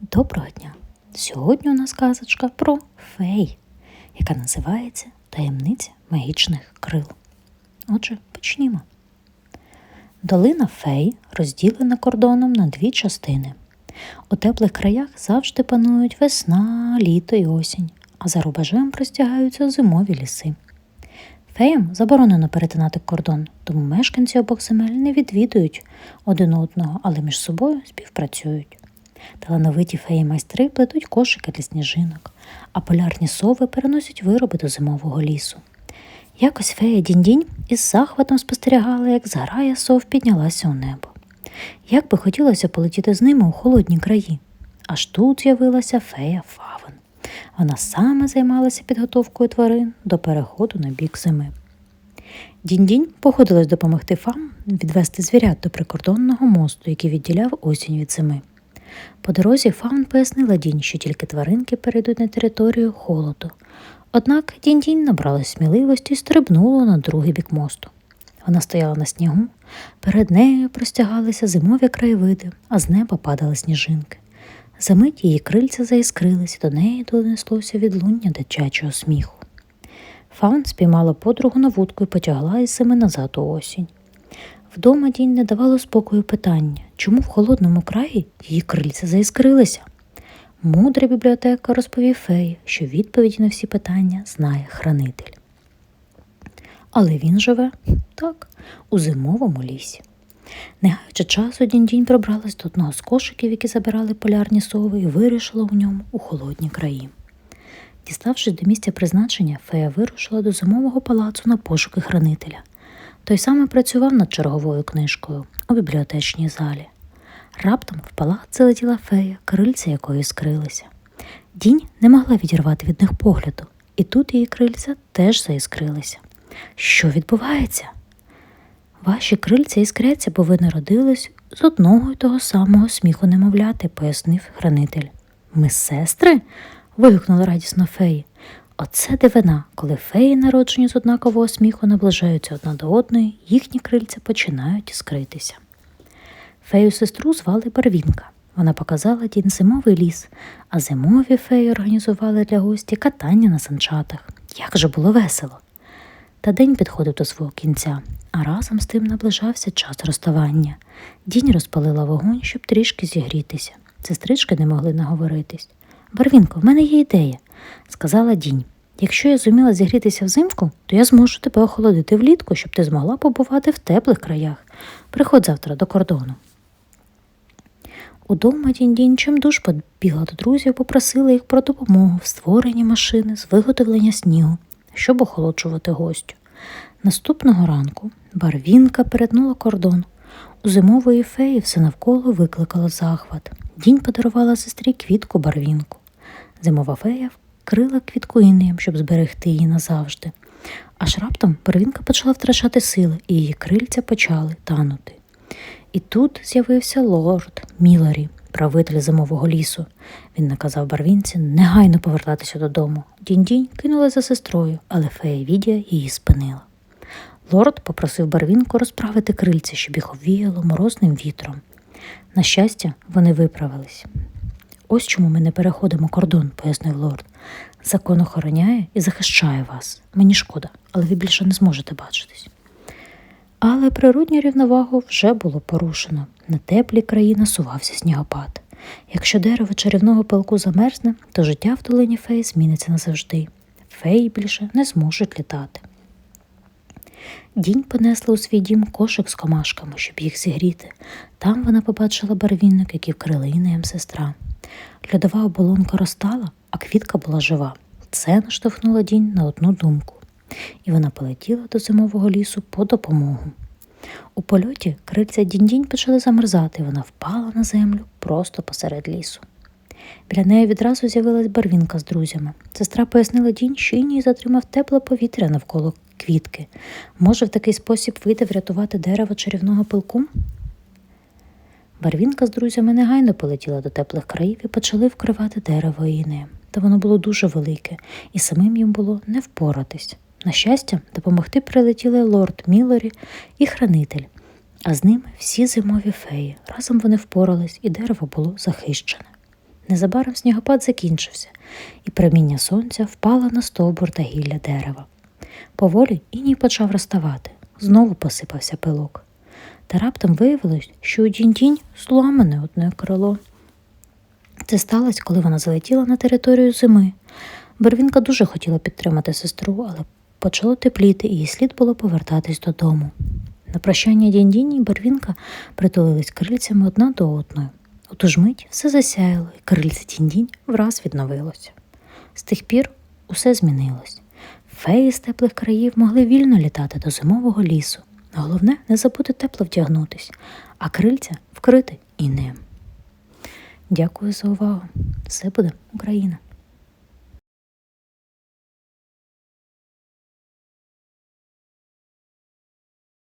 Доброго дня! Сьогодні у нас казочка про фей, яка називається Таємниця магічних крил. Отже, почнімо. Долина фей розділена кордоном на дві частини. У теплих краях завжди панують весна, літо і осінь, а за рубежем простягаються зимові ліси. Феям заборонено перетинати кордон, тому мешканці обох земель не відвідують один одного, але між собою співпрацюють. Талановиті феї майстри плетуть кошики для сніжинок, а полярні сови переносять вироби до зимового лісу. Якось фея Дінь-Дінь із захватом спостерігала, як зграя сов піднялася у небо. Як би хотілося полетіти з ними у холодні краї. Аж тут з'явилася фея Фавен. Вона саме займалася підготовкою тварин до переходу на бік зими. Дінь-Дінь погодилась допомогти фам відвести звірят до прикордонного мосту, який відділяв осінь від зими. По дорозі Фаун пояснила Дінь, що тільки тваринки перейдуть на територію холоду. Однак Дінь-Дінь набрала сміливості і стрибнула на другий бік мосту. Вона стояла на снігу, перед нею простягалися зимові краєвиди, а з неба падали сніжинки. Замить її крильця заіскрились, до неї донеслося відлуння дитячого сміху. Фаун спіймала подругу на вудку і потягла із зими назад у осінь. Вдома дінь не давало спокою питання, чому в холодному краї її крильця заіскрилися. Мудрий бібліотека розповів феї, що відповіді на всі питання знає хранитель. Але він живе так, у зимовому лісі. Не гаючи часу, дінь-дінь пробралась до одного з кошиків, які забирали полярні сови, і вирішила в ньому у холодні краї. Діставшись до місця призначення, фея вирушила до зимового палацу на пошуки хранителя. Той саме працював над черговою книжкою у бібліотечній залі. Раптом в палац залетіла фея, крильця якої скрилися. Дінь не могла відірвати від них погляду, і тут її крильця теж заіскрилися. Що відбувається? Ваші крильця іскряться, бо ви народились з одного й того самого сміху немовляти, пояснив хранитель. Ми сестри? вигукнула радісно феї. Оце дивина, коли феї, народжені з однакового сміху, наближаються одна до одної, їхні крильця починають іскритися. Фею сестру звали Барвінка. Вона показала дін зимовий ліс, а зимові феї організували для гості катання на санчатах. Як же було весело! Та день підходив до свого кінця, а разом з тим наближався час розставання. Дінь розпалила вогонь, щоб трішки зігрітися. Сестрички не могли наговоритись. Барвінко, в мене є ідея, сказала Дінь. Якщо я зуміла зігрітися взимку, то я зможу тебе охолодити влітку, щоб ти змогла побувати в теплих краях. Приходь завтра до кордону. Удома Дінь-Дінь чимдуж побігла до друзів, попросила їх про допомогу в створенні машини з виготовлення снігу, щоб охолоджувати гостю. Наступного ранку барвінка перетнула кордон. У зимової феї все навколо викликало захват. Дінь подарувала сестрі квітку барвінку. Зимова фея вкрила квітку інеєм, щоб зберегти її назавжди. Аж раптом барвінка почала втрачати сили, і її крильця почали танути. І тут з'явився лорд Мілорі, правитель зимового лісу. Він наказав барвінці негайно повертатися додому. Дінь-дінь кинула за сестрою, але фея Відія її спинила. Лорд попросив барвінку розправити крильці, щоб їх обвіяло морозним вітром. На щастя, вони виправились. Ось чому ми не переходимо кордон, пояснив лорд. Закон охороняє і захищає вас. Мені шкода, але ви більше не зможете бачитись. Але природню рівновагу вже було порушено. На теплі краї насувався снігопад. Якщо дерево чарівного пилку замерзне, то життя в долині фей зміниться назавжди. Феї більше не зможуть літати. Дінь понесла у свій дім кошик з комашками, щоб їх зігріти. Там вона побачила барвінник, який вкрили інеєм сестра. Льодова оболонка розтала, а квітка була жива. Це наштовхнуло дінь на одну думку, і вона полетіла до зимового лісу по допомогу. У польоті крильця дінь-дінь почали замерзати, і вона впала на землю просто посеред лісу. Біля неї відразу з'явилась барвінка з друзями. Сестра пояснила дінь, що іній затримав тепле повітря навколо квітки. Може, в такий спосіб вийде врятувати дерево чарівного пилку? Барвінка з друзями негайно полетіла до теплих країв і почали вкривати дерево інеєм. Та воно було дуже велике, і самим їм було не впоратись. На щастя, допомогти прилетіли лорд Мілорі і хранитель, а з ними всі зимові феї. Разом вони впорались, і дерево було захищене. Незабаром снігопад закінчився, і проміння сонця впало на стовбур та гілля дерева. Поволі іній почав розставати, знову посипався пилок. Та раптом виявилось, що у дінь-дінь зламане одне крило. Це сталося, коли вона залетіла на територію зими. Барвінка дуже хотіла підтримати сестру, але почало тепліти, і їй слід було повертатись додому. На прощання дінь-дінь і Барвінка притулились крильцями одна до одної. У ту ж мить все засяяло, і крильце дінь-дінь враз відновилося. З тих пір усе змінилось. Феї з теплих країв могли вільно літати до зимового лісу. Головне не забути тепло вдягнутись, а крильця вкрити інеєм. Дякую за увагу. Все буде Україна!